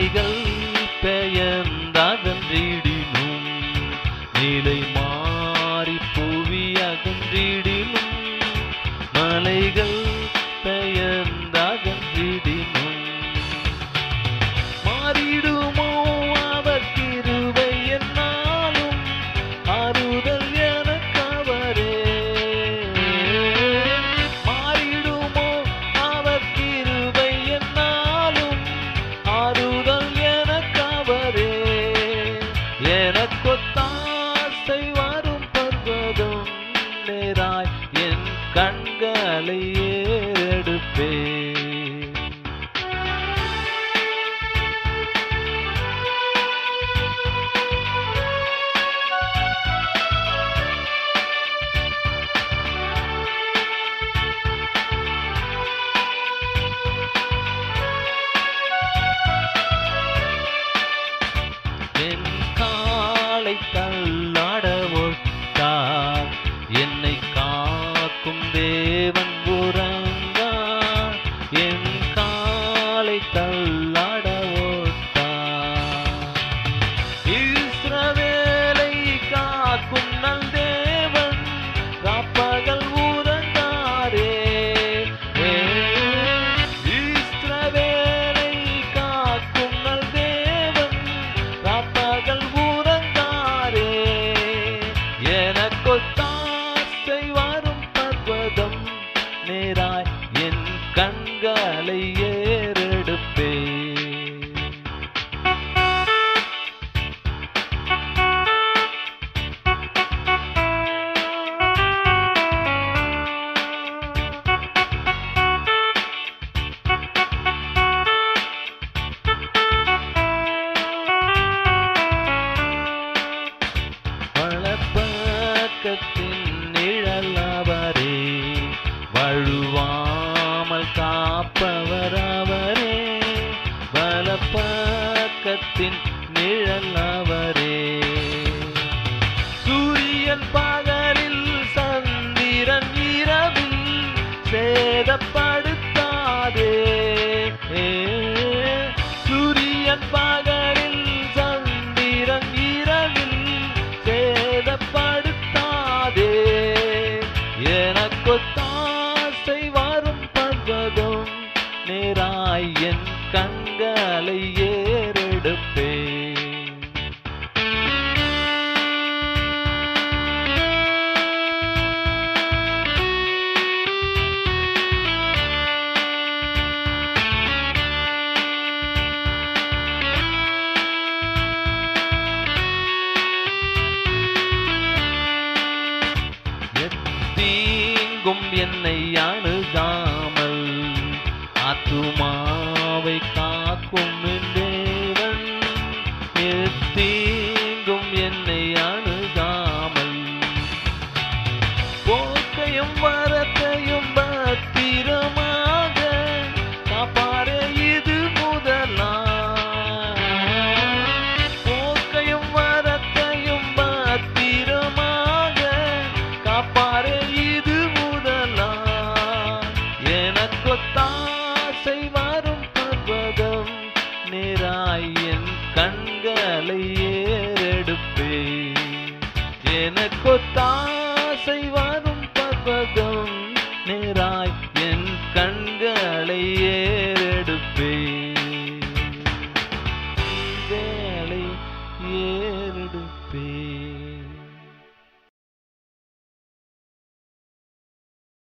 மலைகள் பெயர்ந்தாதன்றீடு செங்காலை ஏறெடுப்பே பழப்பக்கத்தின் நிழலாவரே வழுவான் சுடராவரே பலப்பாக்கத்தின் நிழல் அவரே சூரியன் பகலில் சந்திரன் இரவில் சேதப்பா தாய் என் கண்களை ஏறெடுப்பே என்னை யானுதான் too my. அடுப்பே எனக்கு தாசை